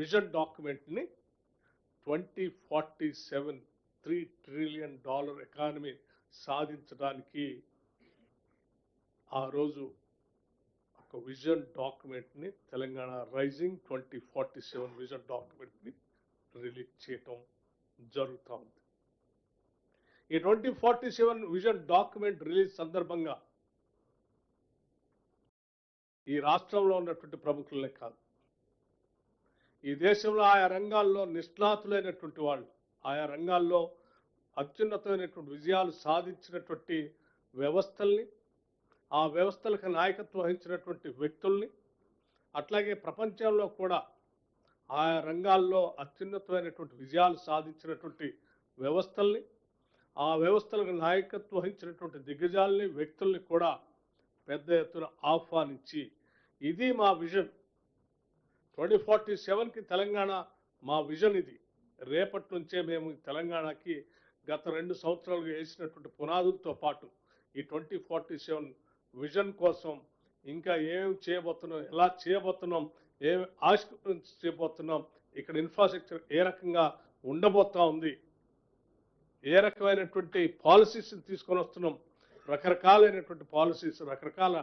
Vision డాక్యుమెంట్ని twenty forty seven three trillion dollar economy సాధించడానికి ఆ రోజు ఒక vision డాక్యుమెంట్ని Telangana rising twenty forty seven vision డాక్యుమెంట్ని release చేయటం జరుగుతూ ఉంది. ఈ twenty forty seven vision document release సందర్భంగా ఈ రాష్ట్రంలో ఉన్నటువంటి ప్రముఖులనే కాదు ఈ దేశంలో ఆయా రంగాల్లో నిష్ణాతులైనటువంటి వాళ్ళు ఆయా రంగాల్లో అత్యున్నతమైనటువంటి విజయాలు సాధించినటువంటి వ్యవస్థల్ని ఆ వ్యవస్థలకు నాయకత్వం వహించినటువంటి వ్యక్తుల్ని అట్లాగే ప్రపంచంలో కూడా ఆయా రంగాల్లో అత్యున్నతమైనటువంటి విజయాలు సాధించినటువంటి వ్యవస్థల్ని ఆ వ్యవస్థలకు నాయకత్వం వహించినటువంటి దిగ్గజాలని వ్యక్తుల్ని కూడా పెద్ద ఎత్తున ఆహ్వానించి ఇది మా విజన్. ట్వంటీ ఫార్టీ సెవెన్కి తెలంగాణ మా విజన్ ఇది. రేపటి నుంచే మేము తెలంగాణకి గత రెండు సంవత్సరాలుగా వేసినటువంటి పునాదులతో పాటు ఈ ట్వంటీ ఫార్టీ సెవెన్ విజన్ కోసం ఇంకా ఏమేమి చేయబోతున్నాం ఎలా చేయబోతున్నాం ఏమి ఆవిష్కరణ చేయబోతున్నాం ఇక్కడ ఇన్ఫ్రాస్ట్రక్చర్ ఏ రకంగా ఉండబోతా ఉంది ఏ రకమైనటువంటి పాలసీస్ తీసుకొని వస్తున్నాం రకరకాలైనటువంటి పాలసీస్ రకరకాల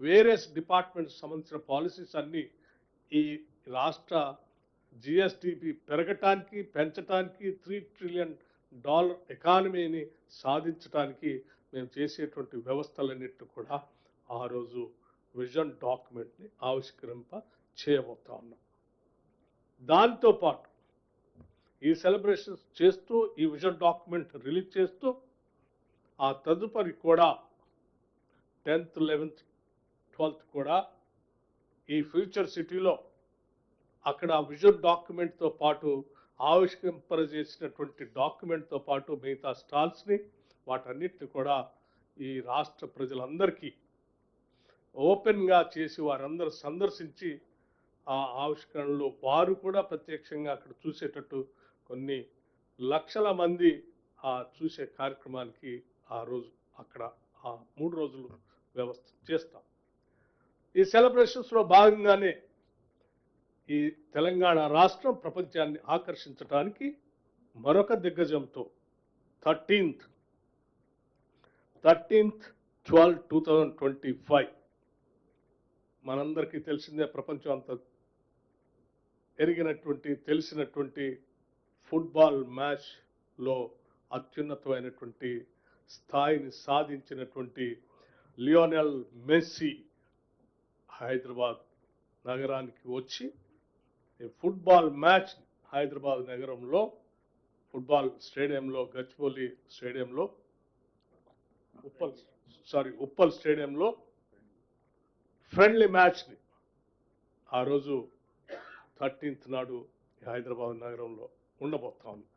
వేరియస్ డిపార్ట్మెంట్స్ సంబంధించిన పాలసీస్ అన్నీ ఈ రాష్ట్ర జిఎస్టిపి పెరగటానికి పెంచటానికి త్రీ ట్రిలియన్ డాలర్ ఎకానమీని సాధించడానికి మేము చేసేటువంటి వ్యవస్థలన్నింటినీ కూడా ఆ రోజు విజన్ డాక్యుమెంట్ని ఆవిష్కరింప చేయబోతా ఉన్నాం. దాంతోపాటు ఈ సెలబ్రేషన్స్ చేస్తూ ఈ విజన్ డాక్యుమెంట్ రిలీజ్ చేస్తూ ఆ తదుపరి కూడా టెన్త్ లెవెన్త్ ట్వెల్త్ కూడా ఈ ఫ్యూచర్ సిటీలో అక్కడ విజువల్ డాక్యుమెంట్తో పాటు ఆవిష్కరింపజేసినటువంటి డాక్యుమెంట్తో పాటు మిగతా స్టాల్స్ని వాటన్నిటిని కూడా ఈ రాష్ట్ర ప్రజలందరికీ ఓపెన్గా చేసి వారందరూ సందర్శించి ఆ ఆవిష్కరణలు వారు కూడా ప్రత్యక్షంగా అక్కడ చూసేటట్టు కొన్ని లక్షల మంది ఆ చూసే కార్యక్రమానికి ఆ రోజు అక్కడ ఆ మూడు రోజులు వ్యవస్థ చేస్తాం. ఈ సెలబ్రేషన్స్లో భాగంగానే ఈ తెలంగాణ రాష్ట్రం ప్రపంచాన్ని ఆకర్షించడానికి మరొక దిగ్గజంతో thirteenth thirteenth twelve two thousand twenty five మనందరికీ తెలిసిందే ప్రపంచం అంతా ఎరిగినటువంటి తెలిసినటువంటి ఫుట్బాల్ మ్యాచ్లో అత్యున్నతమైనటువంటి స్థాయిని సాధించినటువంటి లియోనెల్ మెస్సీ హైదరాబాద్ నగరానికి వచ్చి ఫుట్బాల్ మ్యాచ్ హైదరాబాద్ నగరంలో ఫుట్బాల్ స్టేడియంలో గచ్చిబౌలి స్టేడియంలో ఉప్పల్ సారీ ఉప్పల్ స్టేడియంలో ఫ్రెండ్లీ మ్యాచ్ని ఆ రోజు థర్టీన్త్ నాడు ఈ హైదరాబాద్ నగరంలో ఉండబోతా ఉంది.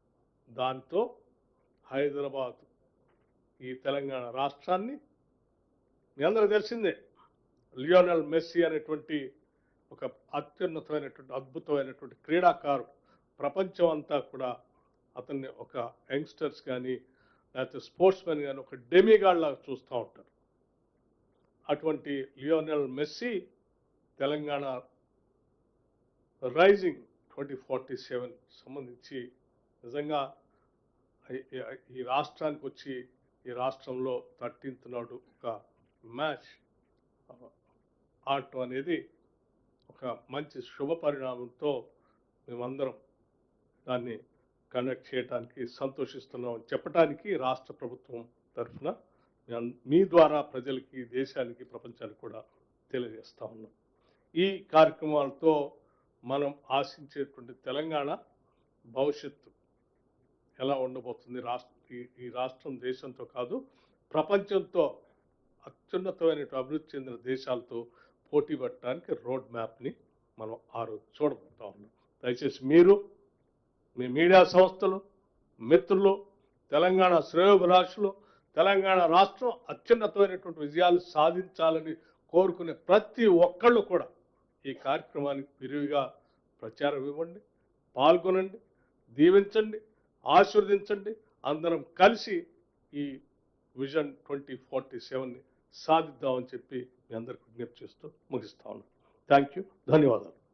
దాంతో హైదరాబాద్ ఈ తెలంగాణ రాష్ట్రాన్ని మీ అందరూ తెలిసిందే. లియోనల్ మెస్సీ అనేటువంటి ఒక అత్యున్నతమైనటువంటి అద్భుతమైనటువంటి క్రీడాకారు ప్రపంచం అంతా కూడా అతన్ని ఒక యంగ్స్టర్స్ కానీ లేకపోతే స్పోర్ట్స్ మెన్ కానీ ఒక డెమిగాడ్లాగా చూస్తూ ఉంటారు. అటువంటి Lionel Messi Telangana rising twenty forty seven సంబంధించి నిజంగా ఈ- ఈ రాష్ట్రానికి వచ్చి ఈ రాష్ట్రంలో థర్టీన్త్ నాడు ఒక మ్యాచ్ ఆడటం అనేది ఒక మంచి శుభ పరిణామంతో మేమందరం దాన్ని కండక్ట్ చేయడానికి సంతోషిస్తున్నాం చెప్పడానికి రాష్ట్ర ప్రభుత్వం తరఫున మీ ద్వారా ప్రజలకి దేశానికి ప్రపంచానికి కూడా తెలియజేస్తా ఉన్నాం. ఈ కార్యక్రమాలతో మనం ఆశించేటువంటి తెలంగాణ భవిష్యత్తు ఎలా ఉండబోతుంది? రాష్ట్ర ఈ- ఈ రాష్ట్రం దేశంతో కాదు ప్రపంచంతో అత్యున్నతమైన అభివృద్ధి చెందిన దేశాలతో పోటీ పట్టడానికి రోడ్ మ్యాప్ని మనం ఆ రోజు చూడబోతా ఉన్నాం. దయచేసి మీరు మీ మీడియా సంస్థలు మిత్రులు తెలంగాణ శ్రేయోభిలాషులు తెలంగాణ రాష్ట్రం అత్యున్నతమైనటువంటి విజయాలు సాధించాలని కోరుకునే ప్రతి ఒక్కళ్ళు కూడా ఈ కార్యక్రమానికి విరివిగా ప్రచారం ఇవ్వండి పాల్గొనండి దీవించండి ఆశీర్వదించండి. అందరం కలిసి ఈ విజన్ ట్వంటీ ఫార్టీ సెవెన్ని సాధిద్దామని చెప్పి మీ అందరికి విజ్ఞప్తి చేస్తూ ముగిస్తా ఉన్నాను. థ్యాంక్ యూ ధన్యవాదాలు.